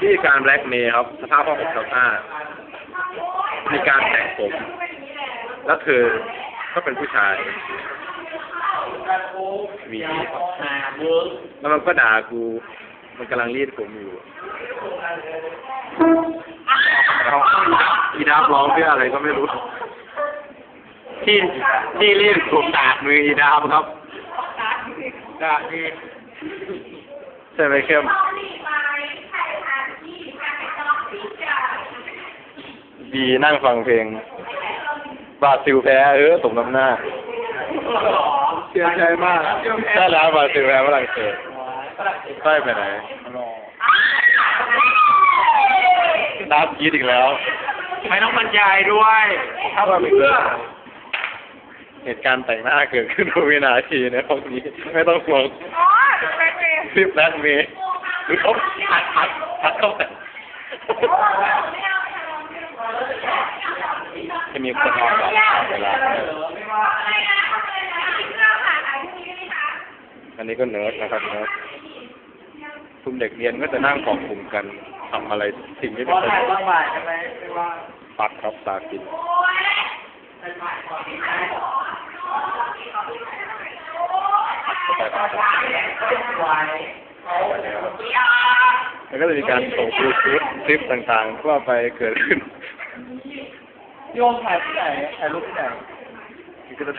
ที่การแบล็กเมย์ครับ สภาพห้องอบสภามีการแต่งผม แล้วเธอก็เป็นผู้ชายหวีแล้วมันก็ด่ากู มันกำลังรีดผมอยู่แล้วอีดับร้องเพื่ออะไรก็ไม่รู้ ที่ที่รีดผมดาดมืออีดับครับดาดมือใช่ไหมเข้ม ดีนั่งฟังเพลง บราซิลแพ้เออสมน้ำหน้า เสียใจมากใช่แล้วบราซิลแพ้ฝรั่งเศสใช่ไปไหนนับยีดอีกแล้ว ไม่ต้องบรรยายด้วยถ้าเราไม่เกิดเหตุการณ์แต่งหน้าเกิดขึ้นทุกวินาทีในห้องนี้ ไม่ต้องห่วงอ๋อไปเปย์คลิปแรกมีหรือเขาอัดอัดอัดเข้าไป จะมีคนนอนแบบเวลาอันนี้ก็เนิร์ดนะครับเนิร์ดกลุ่มเด็กเรียนก็จะนั่งกองกลุ่มกันทำอะไรสิ่งที่ไม่เป็นบ้างบ่ายช่ไหมไม่ว่าปักครับตากินแล้วก็จะมีการส่งคลิปคลิปต่างๆทั่วไปเกิดขึ้น โยมถ่ายที่ไหนถ่ายรูปที่ไหนก็จะ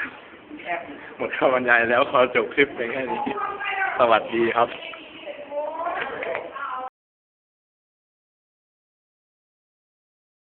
หมดคำบรรยายแล้วขอจบคลิปเพียงแค่นี้ สวัสดีครับ